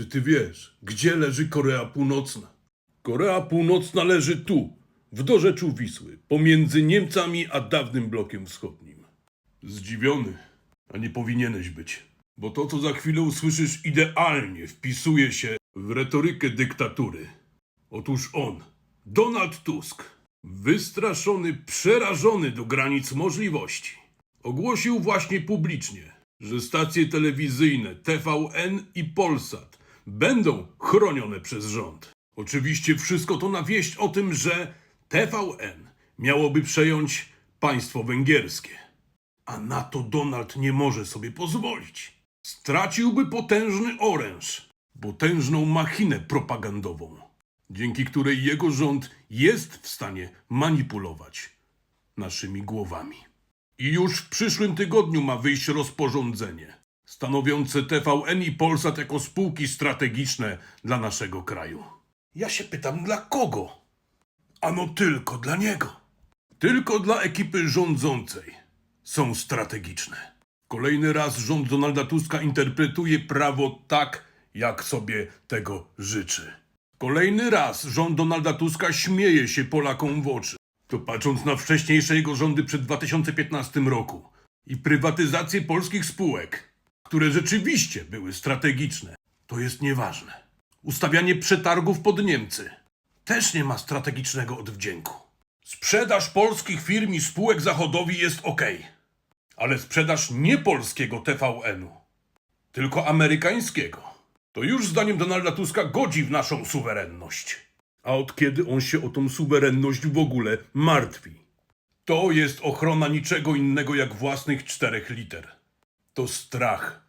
Czy ty wiesz, gdzie leży Korea Północna? Korea Północna leży tu, w dorzeczu Wisły, pomiędzy Niemcami a dawnym blokiem wschodnim. Zdziwiony, a nie powinieneś być, bo to, co za chwilę usłyszysz, idealnie wpisuje się w retorykę dyktatury. Otóż on, Donald Tusk, wystraszony, przerażony do granic możliwości, ogłosił właśnie publicznie, że stacje telewizyjne TVN i Polsat będą chronione przez rząd. Oczywiście wszystko to na wieść o tym, że TVN miałoby przejąć państwo węgierskie. A na to Donald nie może sobie pozwolić. Straciłby potężny oręż, potężną machinę propagandową, dzięki której jego rząd jest w stanie manipulować naszymi głowami. I już w przyszłym tygodniu ma wyjść rozporządzenie stanowiące TVN i Polsat jako spółki strategiczne dla naszego kraju. Ja się pytam, dla kogo? Ano tylko dla niego. Tylko dla ekipy rządzącej są strategiczne. Kolejny raz rząd Donalda Tuska interpretuje prawo tak, jak sobie tego życzy. Kolejny raz rząd Donalda Tuska śmieje się Polakom w oczy. To patrząc na wcześniejsze jego rządy przed 2015 roku i prywatyzację polskich spółek, które rzeczywiście były strategiczne, to jest nieważne. Ustawianie przetargów pod Niemcy też nie ma strategicznego odwdzięku. Sprzedaż polskich firm i spółek zachodowi jest ok, ale sprzedaż nie polskiego TVN-u, tylko amerykańskiego, to już zdaniem Donalda Tuska godzi w naszą suwerenność. A od kiedy on się o tą suwerenność w ogóle martwi? To jest ochrona niczego innego jak własnych czterech liter. To strach.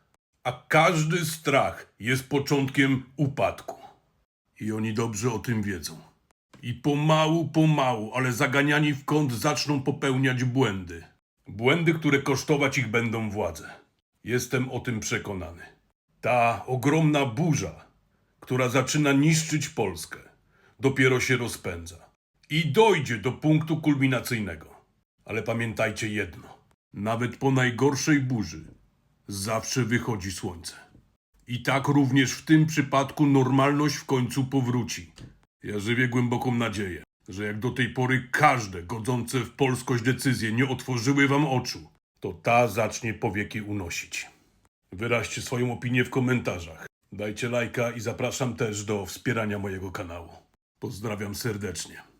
A każdy strach jest początkiem upadku. I oni dobrze o tym wiedzą. I pomału, pomału, ale zaganiani w kąt zaczną popełniać błędy. Błędy, które kosztować ich będą władze. Jestem o tym przekonany. Ta ogromna burza, która zaczyna niszczyć Polskę, dopiero się rozpędza. I dojdzie do punktu kulminacyjnego. Ale pamiętajcie jedno: nawet po najgorszej burzy zawsze wychodzi słońce. I tak również w tym przypadku normalność w końcu powróci. Ja żywię głęboką nadzieję, że jak do tej pory każde godzące w polskość decyzje nie otworzyły wam oczu, to ta zacznie powieki unosić. Wyraźcie swoją opinię w komentarzach. Dajcie lajka i zapraszam też do wspierania mojego kanału. Pozdrawiam serdecznie.